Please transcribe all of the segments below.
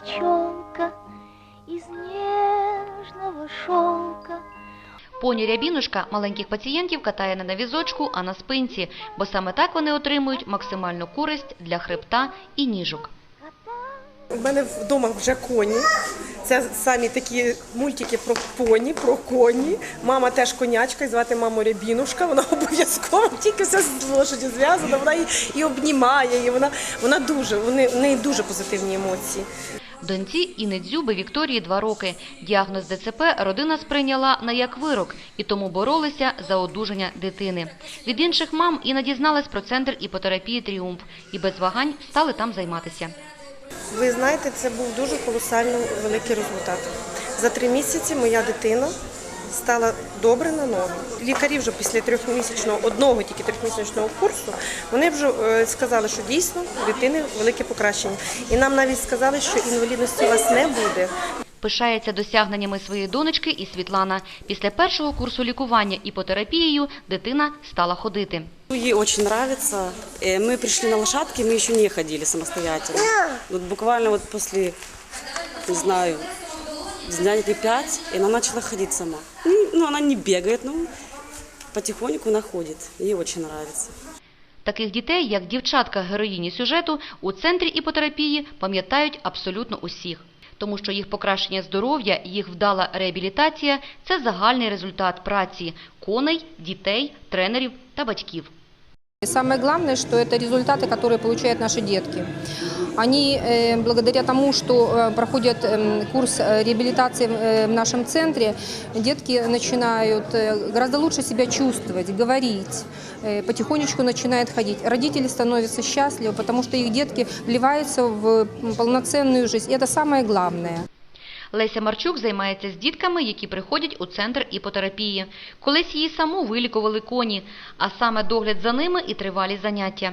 челка из нежного шелка. Поні Рябінушка маленьких пацієнтів катає не на візочку, а на спинці, бо саме так вони отримують максимальну користь для хребта і ніжок. У мене вдома вже коні. Це самі такі мультики про поні, про коні. Мама теж конячка, і звати маму Рябінушка. Вона обов'язково тільки все з лошаді зв'язана. Вона її і обнімає, і вона, вона дуже, вони, в неї дуже позитивні емоції. Доньці Інни Дзюби Вікторії два роки. Діагноз ДЦП родина сприйняла на як вирок і тому боролися за одужання дитини. Від інших мам Інна дізналась про центр іпотерапії «Тріумф» і без вагань стали там займатися. Ви знаєте, це був дуже колосально великий результат. За три місяці моя дитина стала добре на ноги. Лікарі вже після трьохмісячного, одного тільки трьохмісячного курсу, вони вже е, сказали, що дійсно у дитини велике покращення. І нам навіть сказали, що інвалідності у вас не буде. Пишається досягненнями своєї донечки і Світлана. Після першого курсу лікування іпотерапією дитина стала ходити. Ей очень нравится. Э, Мы пришли на лошадке, мы еще не ходили самостоятельно. Вот буквально вот после, не знаю, дня пять, и она начала ходить сама. Ну, Ну, она не бегает, но потихоньку она ходит. Ей очень нравится. Таких дітей, як дівчатка героїні сюжету, у центрі іпотерапії пам'ятають абсолютно усіх. Тому що їх покращення здоров'я, їх вдала реабілітація – це загальний результат праці коней, дітей, тренерів та батьків. И самое главное, что это результаты, которые получают наши детки. Они, э, благодаря тому, что э, проходят эм, курс э, реабилитации э, в нашем центре, детки начинают э, гораздо лучше себя чувствовать, говорить, э, потихонечку начинают ходить. Родители становятся счастливы, потому что их детки вливаются в м, полноценную жизнь. И это самое главное. Леся Марчук займається з дітками, які приходять у центр іпотерапії. Колись її саму вилікували коні, а саме догляд за ними і тривалі заняття.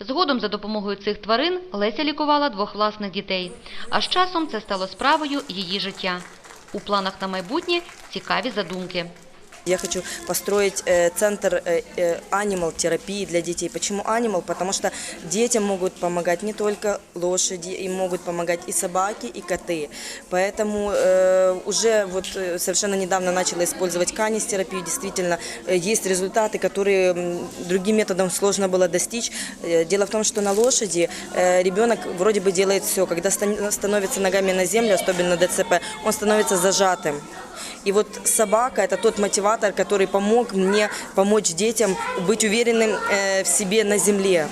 Згодом за допомогою цих тварин Леся лікувала двох власних дітей. А з часом це стало справою її життя. У планах на майбутнє цікаві задумки. Я хочу построить э, центр э, э, animal терапии для детей. Почему animal? Потому что детям могут помогать не только лошади, им могут помогать и собаки, и коты. Поэтому э, уже вот э, совершенно недавно начала использовать канис терапию. Действительно, э, есть результаты, которые м, другим методом сложно было достичь. Э, Дело в том, что на лошади э, ребенок вроде бы делает все. Когда стан- становится ногами на землю, особенно ДЦП, он становится зажатым. И вот собака – это тот мотиватор, который помог мне помочь детям быть уверенным э, в себе на земле.